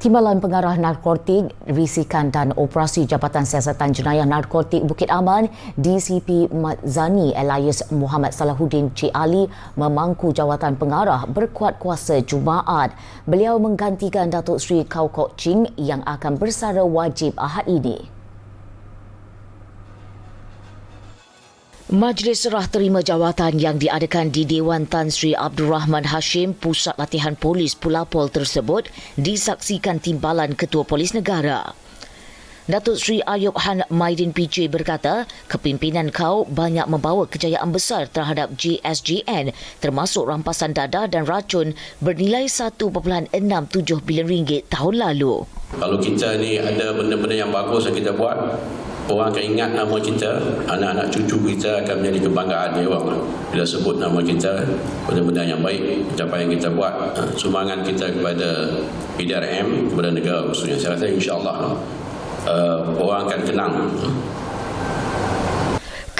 Timbalan Pengarah Narkotik, Risikan dan Operasi Jabatan Siasatan Jenayah Narkotik Bukit Aman, DCP Mat Zani Elias Muhammad Salahuddin Cik Ali memangku jawatan pengarah berkuat kuasa Jumaat. Beliau menggantikan Datuk Seri Kau Kok Ching yang akan bersara wajib Ahad ini. Majlis serah terima jawatan yang diadakan di Dewan Tan Sri Abdul Rahman Hashim Pusat Latihan Polis Pulapol tersebut disaksikan timbalan Ketua Polis Negara. Datuk Sri Ayub Han Maidin PJ berkata, kepimpinan kau banyak membawa kejayaan besar terhadap GSGN termasuk rampasan dadah dan racun bernilai 1.67 bilion ringgit tahun lalu. Kalau kita ni ada benda-benda yang bagus yang kita buat, orang akan ingat nama kita, anak-anak cucu kita akan menjadi kebanggaan dia orang. Bila sebut nama kita, benda-benda yang baik, pencapaian yang kita buat, ha, sumbangan kita kepada PDRM, kepada negara khususnya. Saya rasa insyaAllah uh, orang akan kenang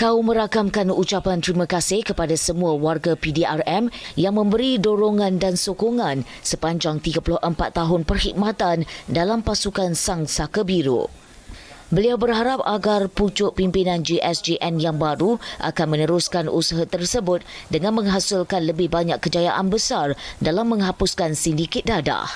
Kau merakamkan ucapan terima kasih kepada semua warga PDRM yang memberi dorongan dan sokongan sepanjang 34 tahun perkhidmatan dalam pasukan Sang Saka Biru. Beliau berharap agar pucuk pimpinan GSGN yang baru akan meneruskan usaha tersebut dengan menghasilkan lebih banyak kejayaan besar dalam menghapuskan sindiket dadah.